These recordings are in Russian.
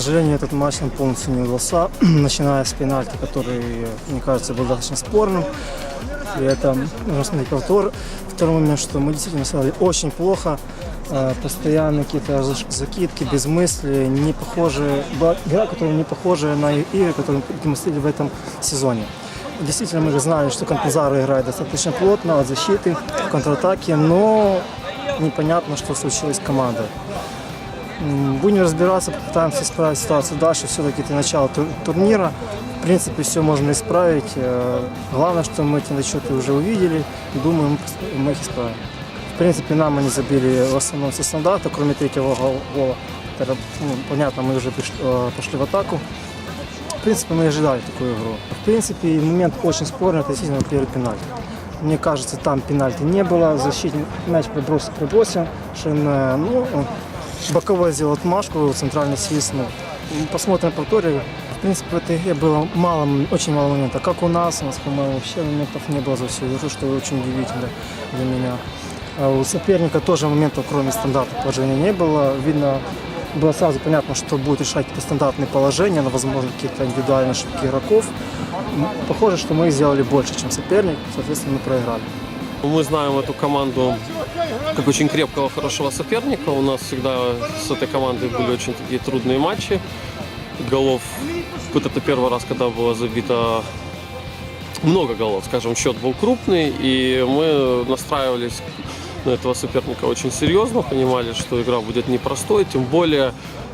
сожалению, этот матч нам полностью не удался, начиная с пенальти, который, мне кажется, был достаточно спорным. И это, нужно смотреть повтор. Второй момент, что мы действительно стали очень плохо. Э, Постоянно какие-то закидки, без мысли, не похожие, игра, которая не похожа на игры, которые мы демонстрировали в этом сезоне. Действительно, мы знали, что Кампузаро играет достаточно плотно от защиты, в контратаке, но непонятно, что случилось с командой. М, Будем разбираться, попытаемся исправить ситуацию дальше. Все-таки это начало тур- турнира. В принципе, все можно исправить. Э, Главное, что мы эти начеты уже увидели. Думаю, мы пос- мы их исправим. В принципе, нам они забили в основном со стандарта, кроме третьего гол- гола. Это, ну, понятно, мы уже приш- э, пошли в атаку. В принципе, мы ожидали такую игру. В принципе, момент очень спорный, это действительно первый пенальти. Мне кажется, там пенальти не было. Защитник мяч пробросил, пробросил. Шин, э, ну, боковой сделал отмашку, центральный свистнул. Посмотрим на повторе. В принципе, в этой игре было мало, очень мало моментов. Как у нас, у нас, по-моему, вообще моментов не было за всю игру, что очень удивительно для меня. А у соперника тоже моментов, кроме стандартных положений, не было. Видно, было сразу понятно, что будет решать какие-то стандартные положения, но, возможно, какие-то индивидуальные ошибки игроков. Похоже, что мы сделали больше, чем соперник, соответственно, мы проиграли. Мы знаем эту команду как очень крепкого, хорошего соперника. У нас всегда с этой командой были очень такие трудные матчи. Голов, вот это первый раз, когда было забито много голов, скажем, счет был крупный, и мы настраивались на этого соперника очень серьезно, понимали, что игра будет непростой, тем более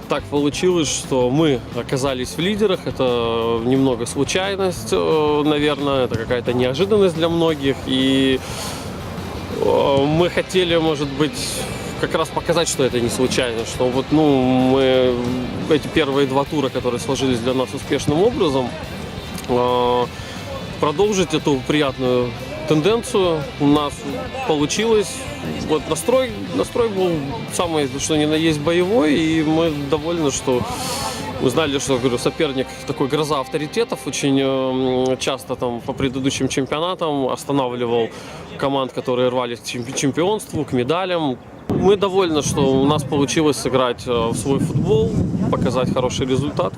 так получилось, что мы оказались в лидерах. Это немного случайность, э, наверное, это какая-то неожиданность для многих. И мы хотели, может быть, как раз показать, что это не случайно, что вот, ну, мы эти первые два тура, которые сложились для нас успешным образом, э, продолжить эту приятную тенденцию. У нас получилось. Вот настрой, настрой был самый, что ни на есть боевой, и мы довольны, что мы знали, что говорю, соперник такой гроза авторитетов, очень э, часто там по предыдущим чемпионатам останавливал команд, которые рвались к чемпи- чемпионству, к медалям. Мы довольны, что у нас получилось сыграть э, в свой футбол, показать хороший результат.